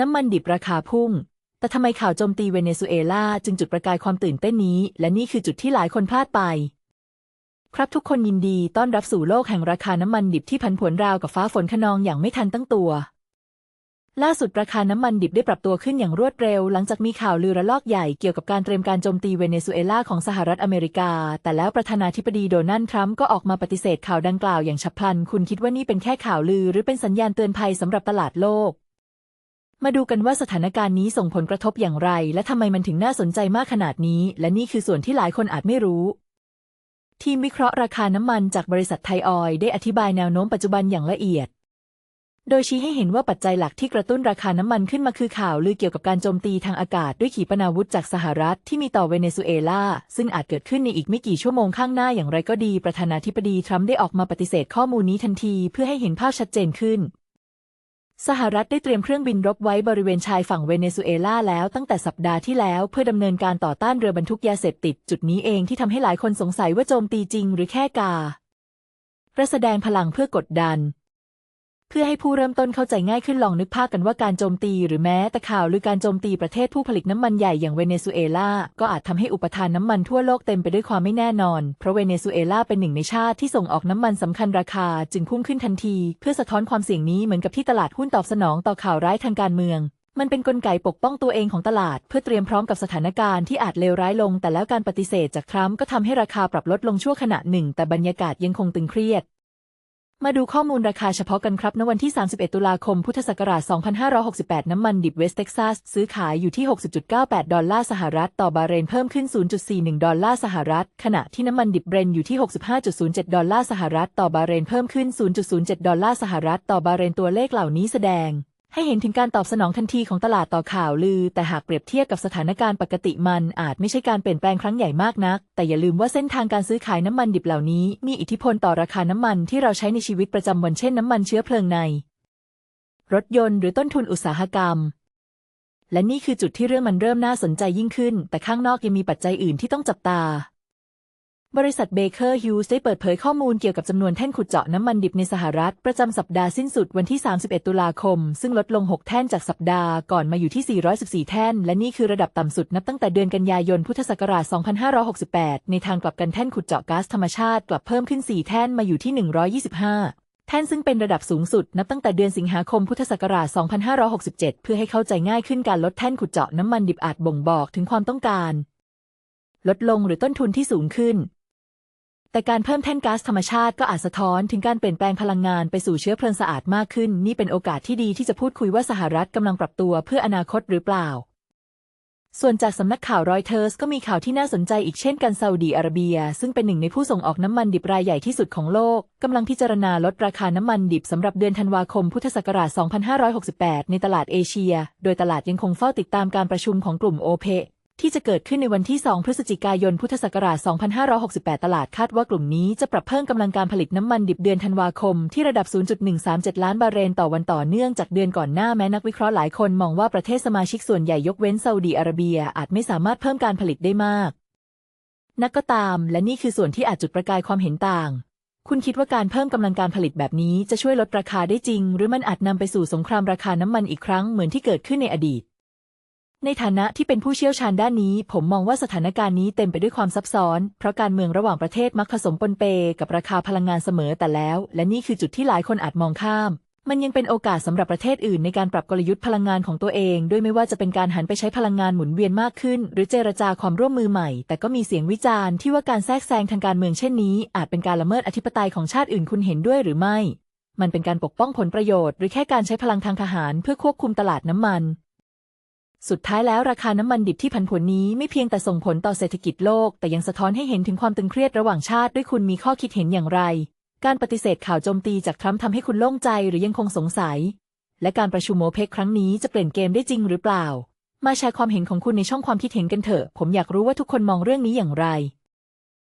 น้ำมันดิบราคาพุ่ง แต่ทำไมข่าวโจมตีเวเนซุเอลาจึงจุดประกายความตื่นเต้นนี้ และนี่คือจุดที่หลายคนพลาดไป ครับทุกคนยินดีต้อนรับสู่โลกแห่งราคาน้ำมันดิบที่ผันผวนราวกับฟ้าฝนคะนองอย่างไม่ทันตั้งตัว ล่าสุดราคาน้ำมันดิบได้ปรับตัวขึ้นอย่างรวดเร็ว หลังจากมีข่าวลือระลอกใหญ่เกี่ยวกับการเตรียมการโจมตีเวเนซุเอลาของสหรัฐอเมริกา แต่แล้วประธานาธิบดีโดนัลด์ทรัมป์ก็ออกมาปฏิเสธข่าวดังกล่าวอย่างฉับพลัน คุณคิดว่านี่เป็นแค่ข่าวลือ หรือเป็นสัญญาณเตือนภัยสำหรับตลาดโลก มาดูกันว่าสถานการณ์นี้ส่งผลกระทบอย่างไร และทำไมมันถึงน่าสนใจมากขนาดนี้ และนี่คือส่วนที่หลายคนอาจไม่รู้ ทีมวิเคราะห์ราคาน้ำมันจากบริษัทไทยออยได้อธิบายแนวโน้มปัจจุบันอย่างละเอียด โดยชี้ให้เห็นว่าปัจจัยหลักที่กระตุ้นราคาน้ำมันขึ้นมาคือข่าวลือเกี่ยวกับการโจมตีทางอากาศด้วยขีปนาวุธจากสหรัฐที่มีต่อเวเนซุเอลาซึ่งอาจเกิดขึ้นในอีกไม่กี่ชั่วโมงข้างหน้าอย่างไรก็ดี ประธานาธิบดีทรัมป์ได้ออกมาปฏิเสธข้อมูลนี้ทันที เพื่อให้เห็นภาพชัดเจนขึ้น สหรัฐได้เตรียมเครื่องบินรบไว้บริเวณชายฝั่งเวเนซุเอลาแล้วตั้งแต่สัปดาห์ที่แล้วเพื่อดำเนินการต่อต้านเรือบรรทุกยาเสพติด จุดนี้เองที่ทำให้หลายคนสงสัยว่าโจมตีจริงหรือแค่การะแสดงพลังเพื่อกดดัน เพื่อให้ผู้เริ่มต้นเข้าใจง่ายขึ้นลองนึกภาพกันว่าการโจมตีหรือแม้แต่ข่าวหรือการโจมตีประเทศผู้ผลิตน้ำมันใหญ่อย่างเวเนซุเอลา ก็อาจทำให้อุปทานน้ำมันทั่วโลกเต็มไปด้วยความไม่แน่นอน เพราะเวเนซุเอลาเป็นหนึ่งในชาติที่ส่งออกน้ำมันสำคัญราคา จึงพุ่งขึ้นทันที เพื่อสะท้อนความเสี่ยงนี้เหมือนกับที่ตลาดหุ้นตอบสนองต่อข่าวร้ายทางการเมืองมันเป็นนกลไกปกป้องตัวเองของตลาด เพื่อเตรียมพร้อมกับสถานการณ์ที่อาจเลวร้ายลง แต่แล้วการปฏิเสธจากทรัมป์ก็ทำให้ราคาปรับลดลงชั่วขณะหนึ่ง แต่บรรยากาศยังคงตึงเครียด มาดูข้อมูลราคาเฉพาะกันครับ ณ วันที่ 31 ตุลาคม พุทธศักราช 2568 น้ำมันดิบเวสเท็กซัส ซื้อขายอยู่ที่ 60.98 ดอลลาร์สหรัฐ ต่อบาร์เรนเพิ่มขึ้น 0.41 ดอลลาร์สหรัฐ ขณะที่น้ำมันดิบเบรนอยู่ที่ 65.07 ดอลลาร์สหรัฐ ต่อบาร์เรนเพิ่มขึ้น 0.07 ดอลลาร์สหรัฐ ต่อบาร์เรนตัวเลขเหล่านี้แสดง ให้เห็นถึงการตอบสนองทันทีของตลาดต่อข่าวลือ แต่หากเปรียบเทียบกับสถานการณ์ปกติมันอาจไม่ใช่การเปลี่ยนแปลงครั้งใหญ่มากนัก แต่อย่าลืมว่าเส้นทางการซื้อขายน้ำมันดิบเหล่านี้ มีอิทธิพลต่อราคาน้ำมันที่เราใช้ในชีวิตประจำวันเช่นน้ำมันเชื้อเพลิงใน รถยนต์หรือต้นทุนอุตสาหกรรม และนี่คือจุดที่เรื่องมันเริ่มน่าสนใจยิ่งขึ้น แต่ข้างนอกยังมีปัจจัยอื่นที่ต้องจับตา บริษัทเบเกอร์ฮิวส์ได้เปิดเผยข้อมูลเกี่ยวกับจำนวนแท่นขุดเจาะน้ำมันดิบในสหรัฐ ประจำสัปดาห์สิ้นสุดวันที่ 31 ตุลาคม ซึ่งลดลง 6 แท่นจากสัปดาห์ก่อนมาอยู่ที่ 414 แท่น และนี่คือระดับต่ำสุดนับตั้งแต่เดือนกันยายนพุทธศักราช 2568 ในทางกลับกันแท่นขุดเจาะก๊าซธรรมชาติกลับเพิ่มขึ้น 4 แท่นมาอยู่ที่ 125แท่นซึ่งเป็นระดับสูงสุด นับตั้งแต่เดือนสิงหาคมพุทธศักราช 2567 เพื่อให้เข้าใจง่ายขึ้นการลดแท่นขุดเจาะน้ำมันดิบอาจบ่งบอกถึงความต้องการ ลดลงหรือต้นทุนที่สูงขึ้น แต่การเพิ่มแท่นก๊าซธรรมชาติก็อาจสะท้อนถึงการเปลี่ยนแปลงพลังงานไปสู่เชื้อเพลิงสะอาดมากขึ้น นี่เป็นโอกาสที่ดีที่จะพูดคุยว่าสหรัฐกำลังปรับตัวเพื่ออนาคตหรือเปล่า ส่วนจากสำนักข่าวรอยเตอร์สก็มีข่าวที่น่าสนใจอีกเช่นกันซาอุดีอาระเบีย ซึ่งเป็นหนึ่งในผู้ส่งออกน้ำมันดิบรายใหญ่ที่สุดของโลกกำลังพิจารณาลดราคาน้ำมันดิบสำหรับเดือนธันวาคมพุทธศักราช 2568 ในตลาดเอเชีย โดยตลาดยังคงเฝ้าติดตามการประชุมของกลุ่มโอเป ที่จะเกิดขึ้นในวันที่ 2 พฤศจิกายน พุทธศักราช 2568 ตลาดคาดว่ากลุ่มนี้จะปรับเพิ่มกำลังการผลิตน้ำมันดิบเดือนธันวาคม ที่ระดับ 0.137 ล้านบาร์เรนต่อวันต่อเนื่องจากเดือนก่อนหน้าแม้นักวิเคราะห์หลายคนมองว่าประเทศสมาชิกส่วนใหญ่ยกเว้นซาอุดีอาระเบียอาจไม่สามารถเพิ่มการผลิตได้มาก นักก็ตาม และนี่คือส่วนที่อาจจุดประกายความเห็นต่าง คุณคิดว่าการเพิ่มกำลังการผลิตแบบนี้จะช่วยลดราคาได้จริง หรือมันอาจนำไปสู่สงครามราคาน้ำมันอีกครั้งเหมือนที่เกิดขึ้นในอดีต ในฐานะที่เป็นผู้เชี่ยวชาญด้านนี้ ผมมองว่าสถานการณ์นี้เต็มไปด้วยความซับซ้อน เพราะการเมืองระหว่างประเทศมักผสมปนเปกับราคาพลังงานเสมอแต่แล้ว และนี่คือจุดที่หลายคนอาจมองข้าม มันยังเป็นโอกาสสำหรับประเทศอื่นในการปรับกลยุทธ์พลังงานของตัวเอง ด้วยไม่ว่าจะเป็นการหันไปใช้พลังงานหมุนเวียนมากขึ้น หรือเจรจาความร่วมมือใหม่ แต่ก็มีเสียงวิจารณ์ที่ว่าการแทรกแซงทางการเมืองเช่นนี้ อาจเป็นการละเมิดอธิปไตยของชาติอื่นคุณเห็นด้วยหรือไม่ มันเป็นการปกป้องผลประโยชน์ หรือแค่การใช้พลังทางทหาร เพื่อควบคุมตลาดน้ำมัน สุดท้ายแล้วราคาน้ำมันดิบที่ผันผวนนี้ไม่เพียงแต่ส่งผลต่อเศรษฐกิจโลก แต่ยังสะท้อนให้เห็นถึงความตึงเครียดระหว่างชาติด้วยคุณมีข้อคิดเห็นอย่างไร การปฏิเสธข่าวโจมตีจากทรัมป์ทำให้คุณโล่งใจหรือยังคงสงสัย และการประชุมโมเพกครั้งนี้จะเปลี่ยนเกมได้จริงหรือเปล่า มาแชร์ความเห็นของคุณในช่องความคิดเห็นกันเถอะ ผมอยากรู้ว่าทุกคนมองเรื่องนี้อย่างไร